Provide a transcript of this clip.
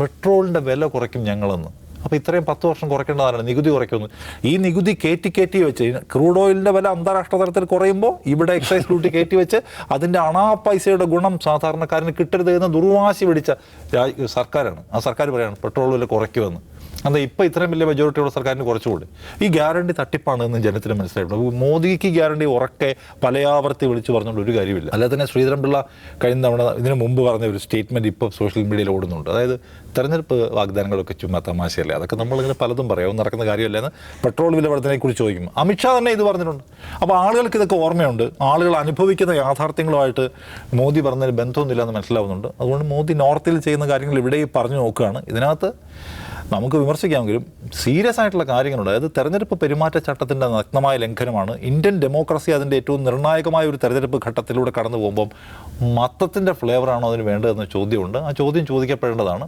പെട്രോളിന്റെ വില കുറയ്ക്കും ഞങ്ങളെന്ന്. അപ്പോൾ ഇത്രയും പത്ത് വർഷം കുറയ്ക്കേണ്ടതാണ് നികുതി കുറയ്ക്കുമെന്ന് ഈ നികുതി കയറ്റി കയറ്റി വെച്ച് ക്രൂഡ് ഓയിലിന്റെ വില അന്താരാഷ്ട്ര തലത്തിൽ കുറയുമ്പോൾ ഇവിടെ എക്സൈസ് ഡ്യൂട്ടി കയറ്റി വെച്ച് അതിന്റെ അണാ പൈസയുടെ ഗുണം സാധാരണക്കാരന് കിട്ടരുത് എന്ന് ദുർവാശി പിടിച്ച സർക്കാരാണ്. ആ സർക്കാർ പറയുകയാണ് പെട്രോൾ വില കുറയ്ക്കുമെന്ന്. എന്താ ഇപ്പോൾ ഇത്രയും വലിയ മെജോറിറ്റിയുള്ള സർക്കാരിന് കുറച്ചുകൂടി. ഈ ഗ്യാരണ്ടി തട്ടിപ്പാണ് എന്ന് ജനത്തിന് മനസ്സിലായിട്ടുണ്ട് മോദിക്ക് ഗ്യാരണ്ടി ഉറക്കെ പലയാവർത്തി വിളിച്ചു പറഞ്ഞുകൊണ്ട് ഒരു കാര്യമില്ല. അല്ലാതെ തന്നെ ശ്രീധരൻപിള്ള കഴിഞ്ഞ തവണ ഇതിനു മുമ്പ് പറഞ്ഞ ഒരു സ്റ്റേറ്റ്മെന്റ് ഇപ്പോൾ സോഷ്യൽ മീഡിയയിൽ ഓടുന്നുണ്ട്. അതായത് തെരഞ്ഞെടുപ്പ് വാഗ്ദാനങ്ങളൊക്കെ ചുമ്മാ തമാശയല്ലേ? അതൊക്കെ നമ്മളിങ്ങനെ പലതും പറയാം. ഒന്നും നടക്കുന്ന കാര്യമല്ല എന്ന് പെട്രോൾ വില വർധനയെക്കുറിച്ച് ചോദിക്കും. അമിത്ഷാ തന്നെ ഇത് പറഞ്ഞിട്ടുണ്ട്. അപ്പോൾ ആളുകൾക്ക് ഇതൊക്കെ ഓർമ്മയുണ്ട്. ആളുകൾ അനുഭവിക്കുന്ന യാഥാർത്ഥ്യങ്ങളുമായിട്ട് മോദി പറഞ്ഞതിന് ബന്ധമൊന്നുമില്ല എന്ന് മനസ്സിലാവുന്നുണ്ട്. അതുകൊണ്ട് മോദി നോർത്തിൽ ചെയ്യുന്ന കാര്യങ്ങൾ ഇവിടെ പറഞ്ഞു നോക്കുകയാണ്. ഇതിനകത്ത് നമുക്ക് വിമർശിക്കാമെങ്കിലും സീരിയസ് ആയിട്ടുള്ള കാര്യങ്ങളുണ്ട്. അതായത് തെരഞ്ഞെടുപ്പ് പെരുമാറ്റച്ചട്ടത്തിന്റെ നഗ്നമായ ലംഘനമാണ് ഇന്ത്യൻ ഡെമോക്രസി അതിന്റെ ഏറ്റവും നിർണായകമായ ഒരു തെരഞ്ഞെടുപ്പ് ഘട്ടത്തിലൂടെ കടന്നു പോകുമ്പം മത്തത്തിന്റെ ഫ്ലേവറാണോ അതിന് വേണ്ടതെന്ന ചോദ്യമുണ്ട്. ആ ചോദ്യം ചോദിക്കപ്പെടേണ്ടതാണ്.